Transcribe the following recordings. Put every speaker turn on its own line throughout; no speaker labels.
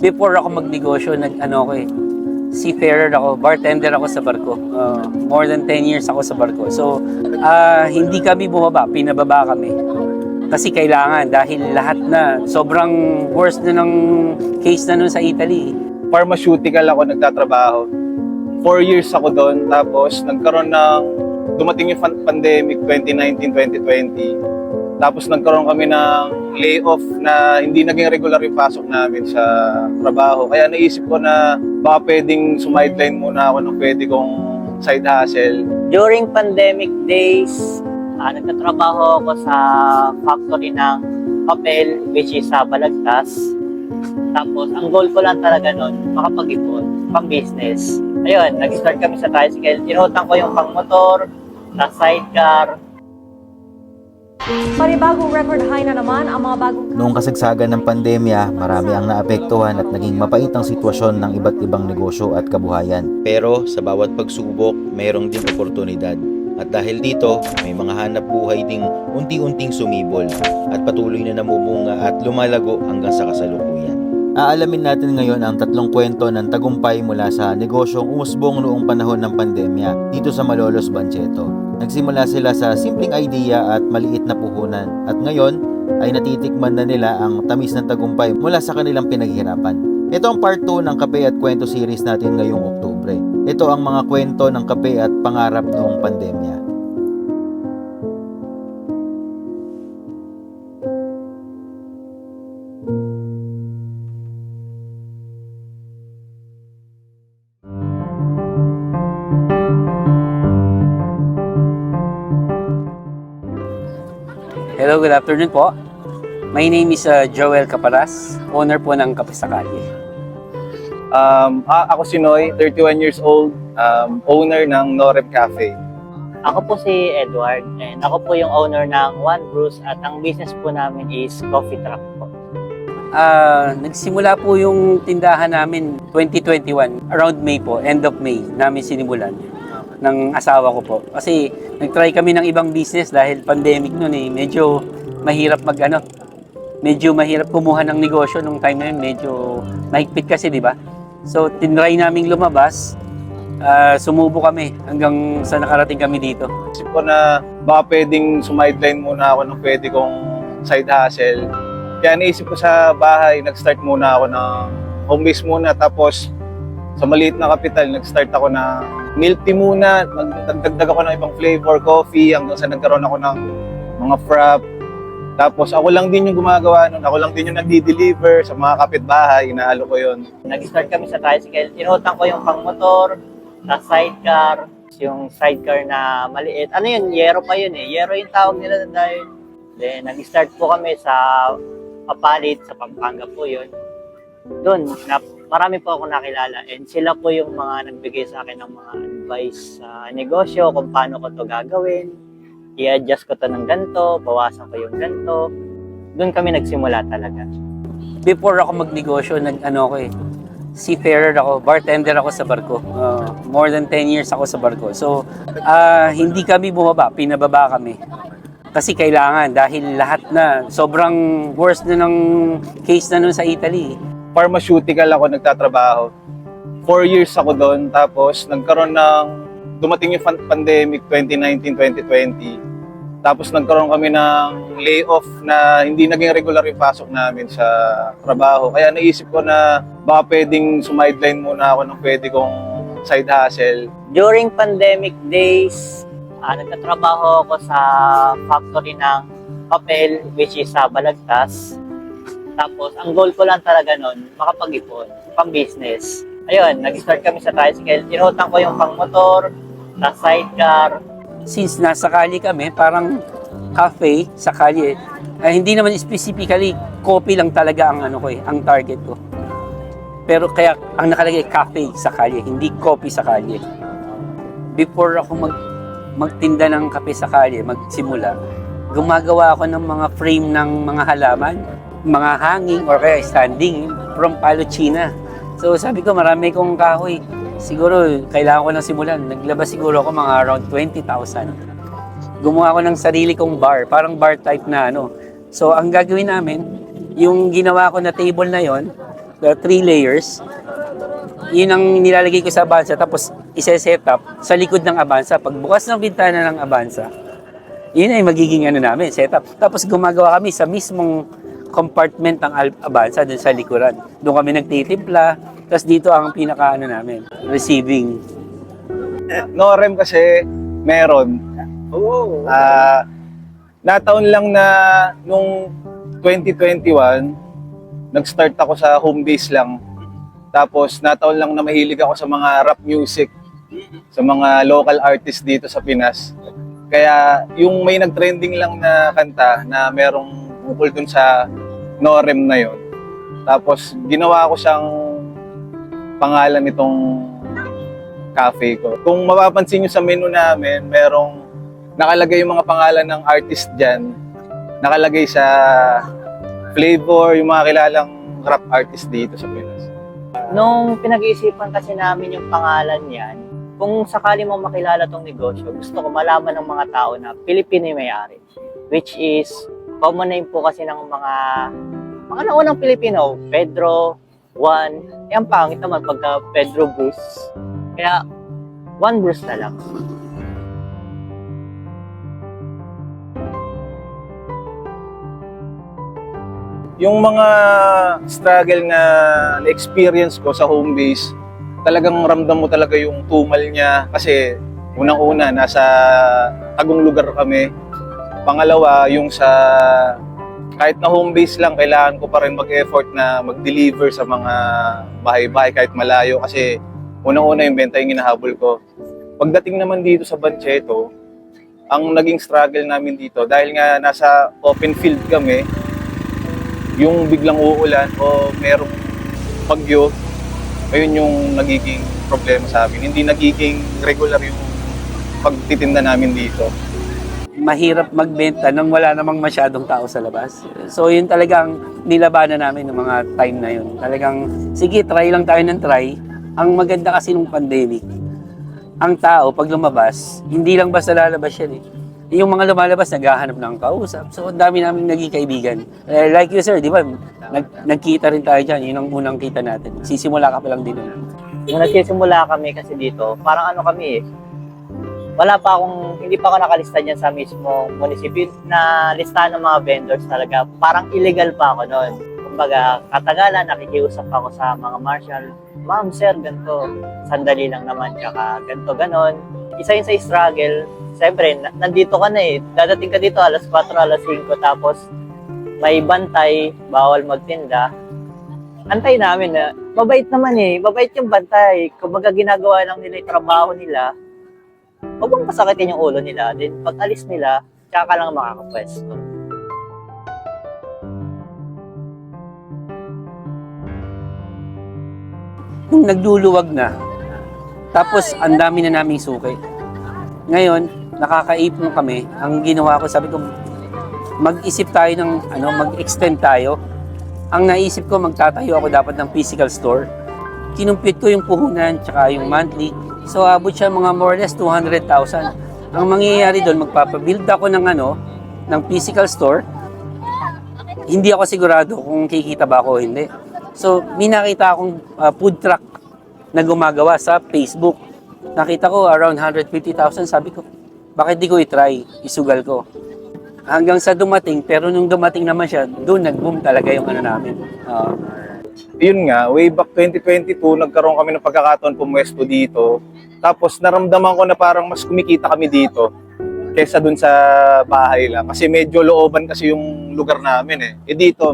Before ako magnegosyo, nag ano ko eh, seafarer ako, bartender ako sa barko. Uh, more than 10 years ako sa barko. So, ah, hindi kami bumaba, pinababa kami. Kasi kailangan dahil lahat na sobrang worst na ng case na nun sa Italy.
pharmaceutical ako nagtatrabaho. Four years ako doon, tapos nagkaroon ng, dumating yung pandemic 2019-2020. Tapos nagkaroon kami ng layoff na hindi naging regular yung pasok namin sa trabaho. Kaya naisip ko na baka pwedeng sumideline muna ako ng pwede kong side hustle.
During pandemic days, ah, nagtatrabaho ako sa factory ng papel, which is sa Balagtas. Tapos, ang goal ko lang talaga nun, makapag-ipon, pang-business. Ayun, nag-start kami sa tricycle. Inutang ko yung pang-motor, sa sidecar,
Panibagong record high na naman ang mga bagong
Noong kasagsagan ng pandemya, marami ang naapektuhan at naging mapait ang sitwasyon ng iba't ibang negosyo at kabuhayan. Pero sa bawat pagsubok, mayroong ding oportunidad. At dahil dito, may mga hanap buhay ding unti-unting sumibol at patuloy na namumunga at lumalago hanggang sa kasalukuyan. Aalamin natin ngayon ang tatlong kwento ng tagumpay mula sa negosyong umusbong noong panahon ng pandemya dito sa Malolos, Bancheto. Nagsimula sila sa simpleng idea at maliit na puhunan at ngayon ay natitikman na nila ang tamis ng tagumpay mula sa kanilang pinaghirapan. Ito ang part 2 ng Kape at Kwento series natin ngayong Oktubre. Ito ang mga kwento ng kape at pangarap noong pandemya.
Hello, good afternoon po. My name is uh, Joel Caparas, owner po ng Kape sa Kalye.
Um, ako si Noy, 31 years old, um, owner ng Norep Cafe.
Ako po si Edward and ako po yung owner ng One Brews at ang business po namin is coffee truck po.
Ah, nagsimula po yung tindahan namin 2021, around May po, end of May namin sinimulan ng asawa ko po. Kasi nag-try kami ng ibang business dahil pandemic noon eh, medyo mahirap mag ano, medyo mahirap kumuha ng negosyo nung time na yun, medyo mahigpit kasi, di ba? So, tinry naming lumabas, ah, sumubo kami hanggang sa nakarating kami dito.
Isip ko na baka pwedeng sumideline muna ako ng pwede kong side hustle. Kaya naisip ko sa bahay, nag-start muna ako ng home base muna. Tapos sa maliit na kapital, nag-start ako na milk tea muna. Nagdagdag ako ng ibang flavor, coffee, hanggang sa nagkaroon ako ng mga frap. Tapos ako lang din yung gumagawa nun. Ako lang din yung nagdi-deliver sa mga kapitbahay. Inaalo ko yon
Nag-start kami sa tricycle. Inutang ko yung pang-motor, sa sidecar, yung sidecar na maliit. Ano yun? Yero pa yun eh. Yero yung tawag nila dahil. Then, nag-start po kami sa Papalit, sa Pampanga po yun. Doon, na, marami po ako nakilala. And sila po yung mga nagbigay sa akin ng mga advice sa negosyo, kung paano ko to gagawin. I-adjust ko to ng ganito, bawasan ko yung ganito. Doon kami nagsimula talaga.
before ako magnegosyo, nag ano ako eh, seafarer ako, bartender ako sa barko. Uh, more than 10 years ako sa barko. So, ah, hindi kami bumaba, pinababa kami. Kasi kailangan dahil lahat na sobrang worst na ng case na nun sa Italy.
Pharmaceutical ako nagtatrabaho. Four years ako doon, tapos nagkaroon ng, dumating yung pandemic 2019-2020. Tapos nagkaroon kami ng layoff na hindi naging regular yung pasok namin sa trabaho. Kaya naisip ko na baka pwedeng sumideline muna ako ng pwede kong side hustle.
During pandemic days, ah, nagtatrabaho ako sa factory ng papel, which is sa Balagtas. Tapos, ang goal ko lang talaga nun, makapag-ipon, pang-business. Ayun, nag-start kami sa tricycle. Inutang ko yung pang-motor, sa sidecar.
Since nasa Cali kami, parang cafe sa Cali. eh, hindi naman specifically coffee lang talaga ang ano ko eh, ang target ko. Pero kaya ang nakalagay cafe sa Cali, hindi coffee sa Cali. Before ako mag magtinda ng kape sa Cali, magsimula, gumagawa ako ng mga frame ng mga halaman, mga hanging or kaya standing from Palo, China. So sabi ko, marami kong kahoy. Siguro, kailangan ko nang simulan. Naglabas siguro ako mga around 20,000. Gumawa ako ng sarili kong bar, parang bar type na ano. So, ang gagawin namin, yung ginawa ko na table na yon, the three layers. Yun ang nilalagay ko sa Avanza tapos ise-set up sa likod ng Avanza. Pagbukas ng bintana ng Avanza, yun ay magiging ano namin, setup. Tapos gumagawa kami sa mismong compartment ng Avanza dun sa likuran. Doon kami nagtitimpla. Tapos dito ang pinaka ano namin, receiving.
No rem kasi meron.
Oo.
Ah, nataon lang na nung 2021, nag-start ako sa home base lang. Tapos nataon lang na mahilig ako sa mga rap music, sa mga local artists dito sa Pinas. Kaya yung may nag-trending lang na kanta na merong bukol dun sa Norem na yon. Tapos ginawa ko siyang pangalan nitong cafe ko. Kung mapapansin nyo sa menu namin, merong nakalagay yung mga pangalan ng artist dyan. Nakalagay sa flavor, yung mga kilalang rap artist dito sa Pinas.
Nung pinag-iisipan kasi namin yung pangalan niyan, kung sakali mo makilala tong negosyo, gusto ko malaman ng mga tao na Pilipino may-ari. Which is, common name po kasi ng mga mga naunang Pilipino, Pedro, Juan, eh ang pangit naman pagka Pedro Bruce. Kaya, Juan Bruce na lang.
Yung mga struggle na na-experience ko sa home base, talagang ramdam mo talaga yung tumal niya kasi unang-una nasa tagong lugar kami. Pangalawa, yung sa kahit na home base lang, kailangan ko pa rin mag-effort na mag-deliver sa mga bahay-bahay kahit malayo kasi unang-una yung benta yung hinahabol ko. Pagdating naman dito sa Bancheto, ang naging struggle namin dito dahil nga nasa open field kami, yung biglang uulan o merong bagyo, ayun yung nagiging problema sa amin. Hindi nagiging regular yung pagtitinda namin dito.
Mahirap magbenta nang wala namang masyadong tao sa labas. So yun talagang nilabanan namin ng mga time na yun. Talagang, sige, try lang tayo ng try. Ang maganda kasi nung pandemic, ang tao pag lumabas, hindi lang basta lalabas yan eh. Yung mga lumalabas, naghahanap ng kausap. So, ang dami namin naging kaibigan. Eh, like you, sir, di ba? Nag, nagkita rin tayo dyan. Yun ang unang kita natin. Sisimula ka pa lang din. nun.
Nung nagsisimula kami kasi dito, parang ano kami eh, wala pa akong, hindi pa ako nakalista dyan sa mismo munisipyo na listahan ng mga vendors talaga. Parang illegal pa ako noon. Kumbaga, katagalan, nakikiusap ako sa mga marshal, Ma'am, sir, ganito, sandali lang naman, tsaka ganito, ganon. Isa yun sa struggle. Siyempre, na- nandito ka na eh. Dadating ka dito alas 4, alas 5, tapos may bantay, bawal magtinda. Antay namin na, mabait naman eh. Mabait yung bantay. Kumbaga ginagawa lang nila yung trabaho nila. Huwag mong pasakitin yung ulo nila. Then pag alis nila, tsaka ka lang makakapwesto.
Nung nagluluwag na, tapos ang dami na naming suki. Ngayon, nakakaipon kami. Ang ginawa ko, sabi ko, mag-isip tayo ng, ano, mag-extend tayo. Ang naisip ko, magtatayo ako dapat ng physical store. Kinumpit ko yung puhunan, tsaka yung monthly. So, abot siya mga more or less 200,000. Ang mangyayari doon, magpapabuild ako ng ano, ng physical store. Hindi ako sigurado kung kikita ba ako o hindi. So, may nakita akong uh, food truck na gumagawa sa Facebook. Nakita ko around 150,000. Sabi ko, bakit di ko i-try? Isugal ko. Hanggang sa dumating, pero nung dumating naman siya, doon nag-boom talaga yung ano namin. Ah,
Yun nga, way back 2022, nagkaroon kami ng pagkakataon pumwesto dito. Tapos naramdaman ko na parang mas kumikita kami dito kesa dun sa bahay lang. Kasi medyo looban kasi yung lugar namin eh. Eh dito,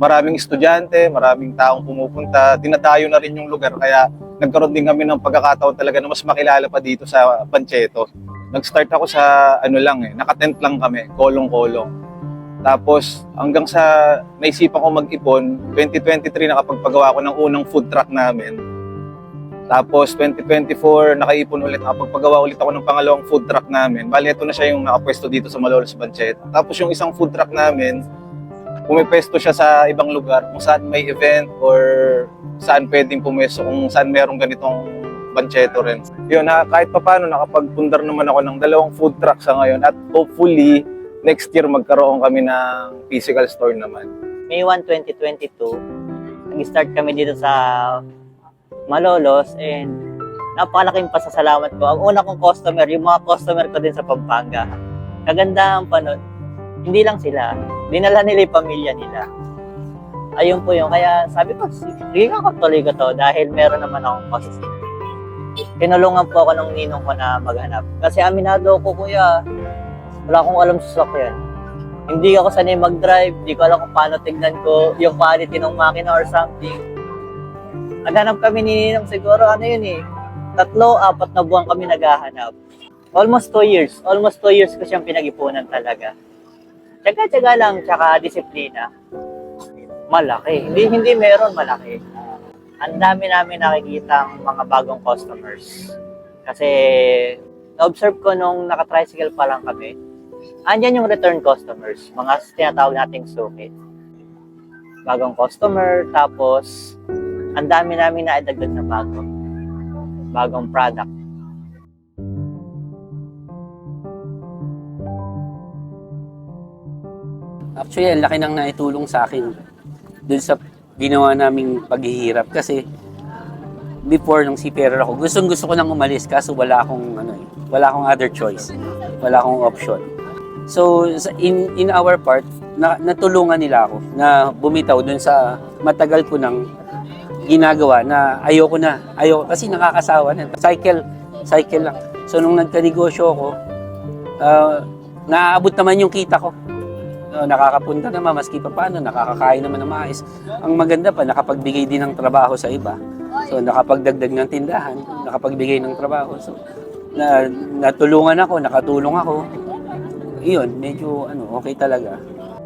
maraming estudyante, maraming taong pumupunta, dinadayo na rin yung lugar. Kaya nagkaroon din kami ng pagkakataon talaga na mas makilala pa dito sa Pancheto. Nag-start ako sa ano lang eh, nakatent lang kami, kolong-kolong. Tapos hanggang sa naisipan ko mag-ipon, 2023 nakapagpagawa ko ng unang food truck namin. Tapos 2024 nakaipon ulit, nakapagpagawa ulit ako ng pangalawang food truck namin. Bali ito na siya yung nakapwesto dito sa Malolos Bancheta. Tapos yung isang food truck namin, pumipesto siya sa ibang lugar kung saan may event or saan pwedeng pumwesto, kung saan merong ganitong bancheto rin. Yun, na, kahit pa paano nakapagpundar naman ako ng dalawang food truck sa ngayon at hopefully next year magkaroon kami ng physical store naman.
May 1, 2022, nag-start kami dito sa Malolos and napakalaking pasasalamat ko. Ang una kong customer, yung mga customer ko din sa Pampanga. Kagandahan pa nun, hindi lang sila, dinala nila yung pamilya nila. Ayun po yun. Kaya sabi ko, sige ka tuloy ko to dahil meron naman akong positive. Tinulungan po ako ng ninong ko na maghanap. Kasi aminado ko, kuya, wala akong alam sa sasakyan. Hindi ako sanay mag-drive, hindi ko alam kung paano tignan ko yung quality ng makina or something. Naghanap kami ni Ninong siguro, ano yun eh, tatlo, apat na buwan kami naghahanap. Almost two years. Almost two years ko siyang pinag-ipunan talaga. Tsaga-tsaga lang, tsaka disiplina. Malaki. Hindi, hindi meron malaki. Ang dami namin nakikita mga bagong customers. Kasi, na-observe ko nung naka-tricycle pa lang kami, andyan yung return customers, mga tinatawag nating suki. Bagong customer, tapos ang dami namin na idagdag na bago. Bagong product.
Actually, ang laki nang naitulong sa akin dun sa ginawa naming paghihirap kasi before nung si Pero ako, gustong gusto ko nang umalis kaso wala akong ano eh, wala akong other choice. Wala akong option. So in in our part, na, natulungan nila ako na bumitaw dun sa matagal ko nang ginagawa na ayoko na. Ayoko kasi nakakasawa na. Cycle, cycle lang. So nung nagka-negosyo ako, ah, naaabot naman yung kita ko. Uh, nakakapunta naman, maski pa paano, nakakakain naman ng maayos. Ang maganda pa, nakapagbigay din ng trabaho sa iba. So, nakapagdagdag ng tindahan, nakapagbigay ng trabaho. So, na, natulungan ako, nakatulong ako. Iyon, medyo ano, okay talaga.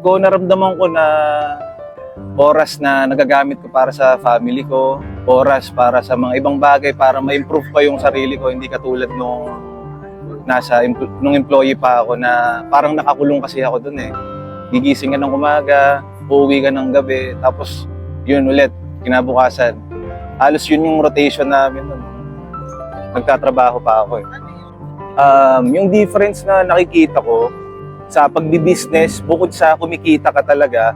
ko naramdaman ko na oras na nagagamit ko para sa family ko, oras para sa mga ibang bagay para ma-improve pa yung sarili ko, hindi katulad nung nasa nung employee pa ako na parang nakakulong kasi ako dun eh. Gigising ka ng umaga, uuwi ka ng gabi, tapos yun ulit, kinabukasan. Halos yun yung rotation namin nun. Nagtatrabaho pa ako eh. Um, yung difference na nakikita ko, sa pagbi-business, bukod sa kumikita ka talaga,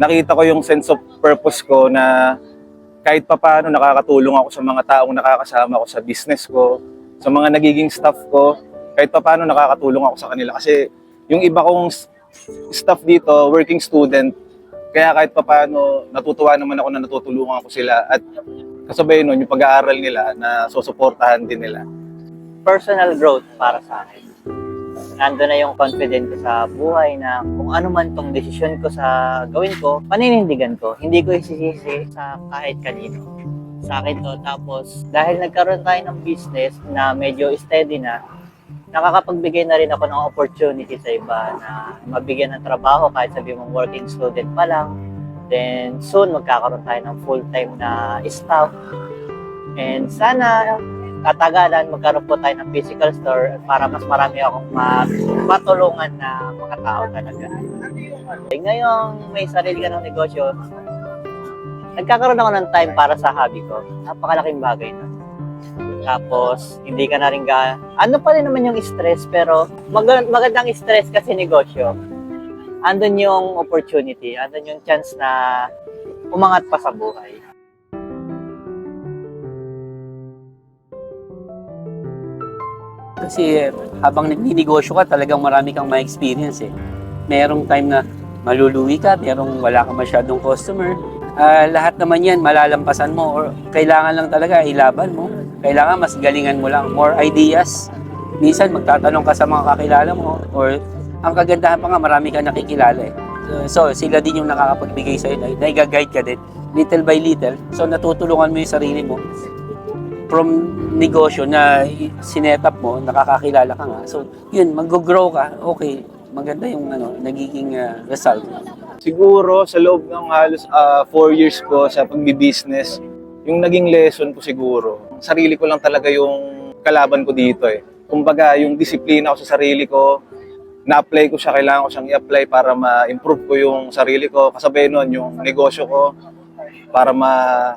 nakita ko yung sense of purpose ko na kahit papaano nakakatulong ako sa mga taong nakakasama ko sa business ko, sa mga nagiging staff ko, kahit papaano nakakatulong ako sa kanila. Kasi yung iba kong staff dito, working student, kaya kahit papaano natutuwa naman ako na natutulungan ko sila at kasabay nun yung pag-aaral nila na susuportahan din nila.
Personal growth para sa akin. Nando na yung confident ko sa buhay na kung ano man tong desisyon ko sa gawin ko, paninindigan ko. Hindi ko isisisi sa kahit kanino. Sa akin to. Tapos, dahil nagkaroon tayo ng business na medyo steady na, nakakapagbigay na rin ako ng opportunity sa iba na mabigyan ng trabaho kahit sabi mong working student pa lang. Then, soon magkakaroon tayo ng full-time na staff. And sana katagalan magkaroon po tayo ng physical store para mas marami akong ma- matulungan na mga tao talaga. Eh, ngayong may sarili ka ng negosyo, nagkakaroon ako ng time para sa hobby ko. Napakalaking bagay na. Tapos, hindi ka na rin ga... Ano pa rin naman yung stress, pero mag- magandang stress kasi negosyo. Andun yung opportunity, andun yung chance na umangat pa sa buhay.
Kasi eh, habang nagninegosyo ka, talagang marami kang ma-experience eh. Merong time na maluluwi ka, merong wala ka masyadong customer. Ah, lahat naman yan, malalampasan mo or kailangan lang talaga ilaban mo. Kailangan mas galingan mo lang. More ideas. Minsan magtatanong ka sa mga kakilala mo or ang kagandahan pa nga, marami ka nakikilala eh. So, sila din yung nakakapagbigay sa'yo, na, naiga-guide ka din, little by little. So, natutulungan mo yung sarili mo from negosyo na sinetup mo, nakakakilala ka nga. So, yun, mag-grow ka, okay, maganda yung ano, nagiging ah, result.
Siguro sa loob ng halos 4 years ko sa pagbi-business, yung naging lesson ko siguro, sarili ko lang talaga yung kalaban ko dito eh. Kumbaga, yung disiplina ko sa sarili ko, na-apply ko siya, kailangan ko siyang i-apply para ma-improve ko yung sarili ko. Kasabay nun, yung negosyo ko, para ma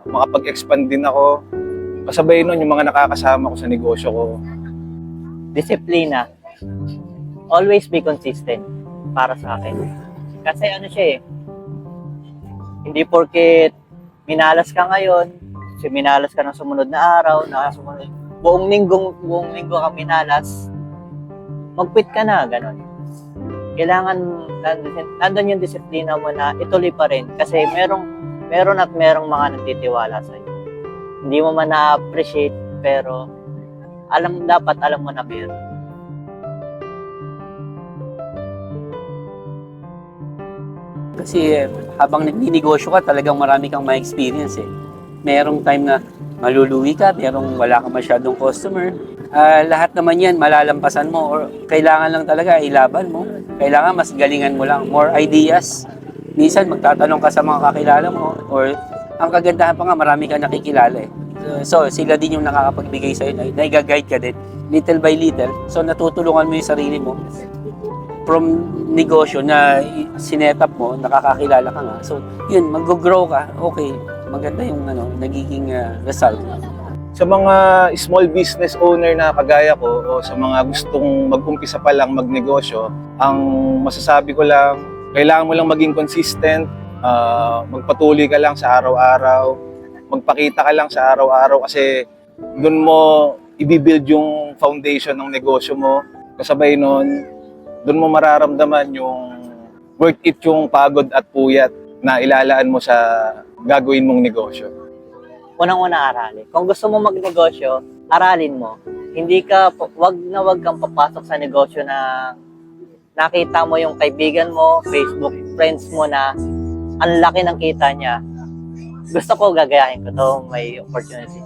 makapag-expand din ako. Kasabay nun, yung mga nakakasama ko sa negosyo ko.
disiplina. Always be consistent para sa akin. Kasi ano siya eh, hindi porket minalas ka ngayon, si minalas ka ng sumunod na araw, na sumunod, buong linggo, buong linggo ka minalas, mag-quit ka na, ganun. Kailangan nandun, nandun yung disiplina mo na ituloy pa rin kasi merong meron at merong mga nagtitiwala sa iyo. Hindi mo man na-appreciate pero alam dapat alam mo na meron.
Kasi eh, habang nagninegosyo ka, talagang marami kang ma-experience eh. Merong time na maluluwi ka, merong wala ka masyadong customer. Ah, lahat naman yan, malalampasan mo or kailangan lang talaga ilaban mo. Kailangan mas galingan mo lang, more ideas. Minsan magtatanong ka sa mga kakilala mo or ang kagandahan pa nga, marami kang nakikilala eh. So, sila din yung nakakapagbigay sa'yo, na, naiga-guide ka din, little by little. So, natutulungan mo yung sarili mo from negosyo na sinetap mo, nakakakilala ka nga. So, yun, mag-grow ka, okay, maganda yung ano, nagiging ah, result.
Sa mga small business owner na kagaya ko o sa mga gustong mag-umpisa pa lang magnegosyo, ang masasabi ko lang, kailangan mo lang maging consistent, ah, magpatuloy ka lang sa araw-araw, magpakita ka lang sa araw-araw kasi doon mo ibibuild yung foundation ng negosyo mo. Kasabay nun, doon mo mararamdaman yung worth it yung pagod at puyat na ilalaan mo sa gagawin mong negosyo.
Unang-una aralin. Kung gusto mo magnegosyo, aralin mo. Hindi ka, wag na wag kang papasok sa negosyo na nakita mo yung kaibigan mo, Facebook friends mo na ang laki ng kita niya. Gusto ko gagayahin ko to, may opportunity.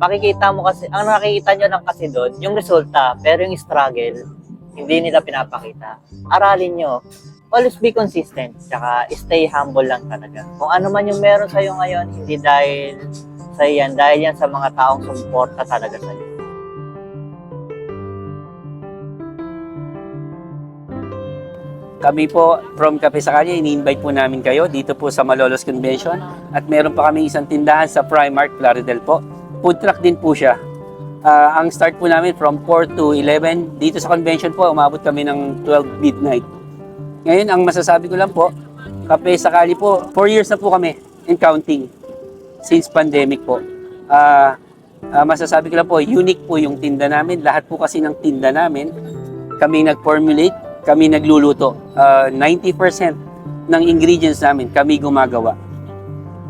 Makikita mo kasi, ang nakikita nyo lang kasi doon, yung resulta, pero yung struggle, hindi nila pinapakita. Aralin nyo. Always be consistent, tsaka stay humble lang talaga. Kung ano man yung meron sa'yo ngayon, hindi dahil sa yan, dahil yan sa mga taong sumuporta talaga sa'yo.
Kami po from Cafe sa ini-invite po namin kayo dito po sa Malolos Convention at meron pa kami isang tindahan sa Primark Plaridel po. Food truck din po siya. Ah, ang start po namin from 4 to 11. Dito sa convention po, umabot kami ng 12 midnight. Ngayon, ang masasabi ko lang po, Cafe sa Calle po, 4 years na po kami in counting since pandemic po. Ah, ah, masasabi ko lang po, unique po yung tinda namin. Lahat po kasi ng tinda namin, kami nag-formulate, kami nagluluto. Ah, 90% ng ingredients namin, kami gumagawa.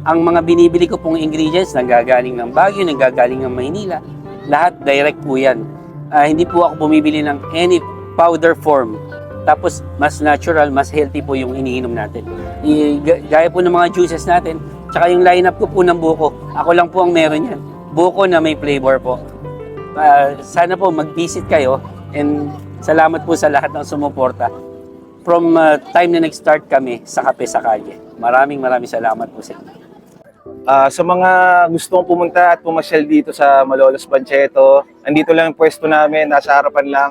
Ang mga binibili ko pong ingredients, nanggagaling ng Baguio, nanggagaling ng Maynila, lahat direct po yan. Ah, hindi po ako bumibili ng any powder form. Tapos, mas natural, mas healthy po yung iniinom natin. I, ga- gaya po ng mga juices natin, tsaka yung lineup ko po ng buko. Ako lang po ang meron yan. Buko na may flavor po. Ah, sana po mag-visit kayo and salamat po sa lahat ng sumuporta. From ah, time na nag-start kami sa Kape sa Kalye. Maraming maraming salamat po sa inyo.
Ah, sa mga gustong pumunta at pumasyal dito sa Malolos Bancheto, andito lang yung pwesto namin, nasa harapan lang.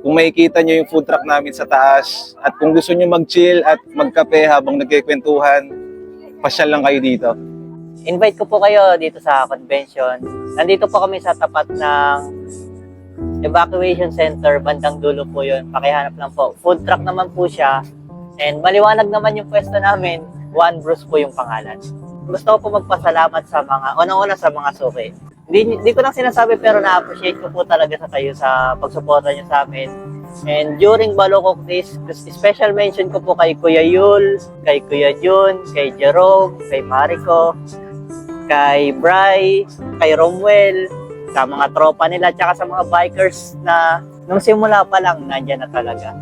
Kung makikita nyo yung food truck namin sa taas at kung gusto nyo mag-chill at magkape habang nagkikwentuhan, pasyal lang kayo dito.
invite ko po kayo dito sa convention. Nandito po kami sa tapat ng evacuation center, bandang dulo po yun. Pakihanap lang po. Food truck naman po siya. And maliwanag naman yung pwesto namin. One Bruce po yung pangalan. Gusto ko po magpasalamat sa mga, una-una sa mga suki. Hindi, hindi ko lang sinasabi pero na-appreciate ko po talaga sa kayo sa pagsuporta niyo sa amin. And during Balokok Days, special mention ko po kay Kuya Yul, kay Kuya Jun, kay Jerome, kay Mariko, kay Bry, kay Romwell, sa mga tropa nila, tsaka sa mga bikers na nung simula pa lang, nandyan na talaga.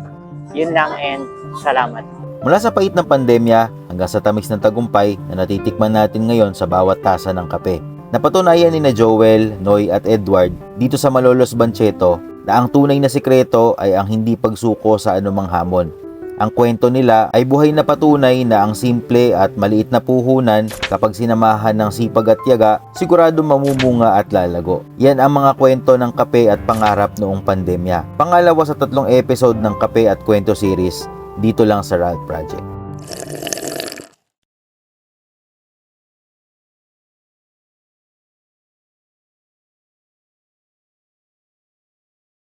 Yun lang and salamat.
Mula sa pait ng pandemya hanggang sa tamis ng tagumpay na natitikman natin ngayon sa bawat tasa ng kape. Napatunayan ni na Joel, Noy at Edward dito sa Malolos Bancheto na ang tunay na sikreto ay ang hindi pagsuko sa anumang hamon. Ang kwento nila ay buhay na patunay na ang simple at maliit na puhunan kapag sinamahan ng sipag at tiyaga, sigurado mamumunga at lalago. Yan ang mga kwento ng kape at pangarap noong pandemya. Pangalawa sa tatlong episode ng Kape at Kwento series dito lang sa RALT Project.